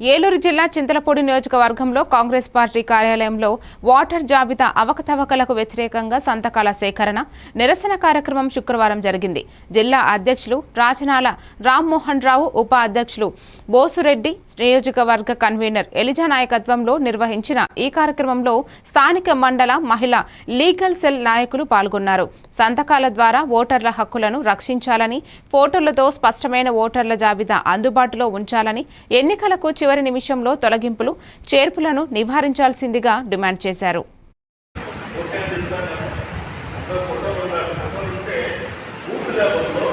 ఏలూరు జిల్లా చింతలపూడి నియోజకవర్గంలో కాంగ్రెస్ పార్టీ కార్యాలయంలో వాటర్ జాబితా అవకతవకలకు వ్యతిరేకంగా సంతకాల సేకరణ నిరసన కార్యక్రమం శుక్రవారం జరిగింది. జిల్లా అధ్యక్షులు రాజనాల రామ్మోహన్ రావు ఉప అధ్యక్షులు బోసురెడ్డి నియోజకవర్గ కన్వీనర్ ఎలిజా నాయకత్వంలో నిర్వహించిన ఈ కార్యక్రమంలో స్థానిక మండల మహిళా లీగల్ సెల్ నాయకులు పాల్గొన్నారు. సంతకాల ద్వారా ఓటర్ల హక్కులను రక్షించాలని ఫోటోలతో స్పష్టమైన ఓటర్ల జాబితా అందుబాటులో ఉంచాలని ఎన్నికలకు చివరి నిమిషంలో తొలగింపులు చేర్పులను నివారించాల్సిందిగా డిమాండ్ చేశారు. అందరూ ఫోటోలు ఉన్నారు ఫోటోలు ఉంటే బూత్ లెవెల్లో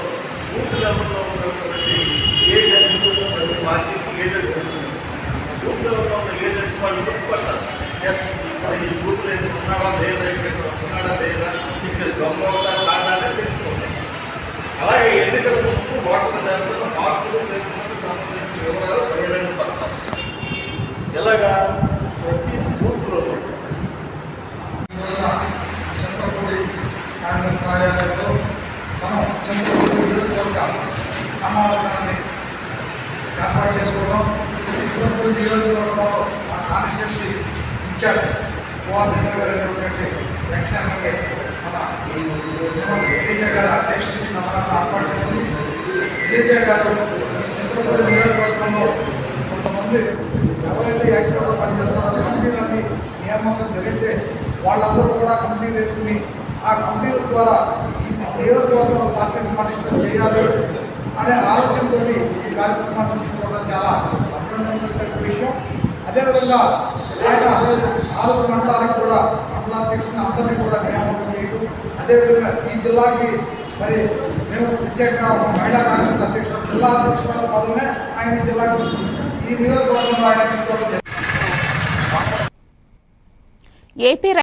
ఉండగా ప్రతి బూత్లో. చంద్రపూడి కాంగ్రెస్ కార్యాలయంలో మనం చంద్రపూడి నియోజకవర్గ సమావేశాన్ని ఏర్పాటు చేసుకోవడం చంద్రపూడి నియోజకవర్గంలో మా కాన్స్టిట్యూన్సీ ఇన్ఛార్జ్ కోఆర్డినేటర్ అయినటువంటి ఎక్స్ఎంఎల్ఏ మన విజయ గారి అధ్యక్షుడికి సమావేశం ఏర్పాటు చేసుకుని విజయ గారు చంద్రపూడి నియోజకవర్గంలో కొంతమంది ఎవరైతే యాక్టివ్గా పనిచేస్తారో కంపెనీలన్నీ నియామకం జరిగితే వాళ్ళందరూ కూడా కంపెనీలు వేసుకుని ఆ కంపెనీల ద్వారా ఈ నియోజకవర్గంలో పార్టీని పటిష్టం చేయాలి అనే ఆలోచనతో ఈ కార్యక్రమాన్ని తీసుకోవడం చాలా అభినందనకర విషయం. అదేవిధంగా ఆయన నాలుగు మండలాలకు కూడా మండలాధ్యక్షుని అందరినీ కూడా నియామకం చేయడం. అదేవిధంగా ఈ జిల్లాకి మరి మేము ప్రత్యేక మహిళా కాంగ్రెస్ అధ్యక్షుడు జిల్లా అధ్యక్షుల పదవినే ఆయన జిల్లాకి జిల్లాకు ఈ నియోజకవర్గంలో ఆయన ఏపీ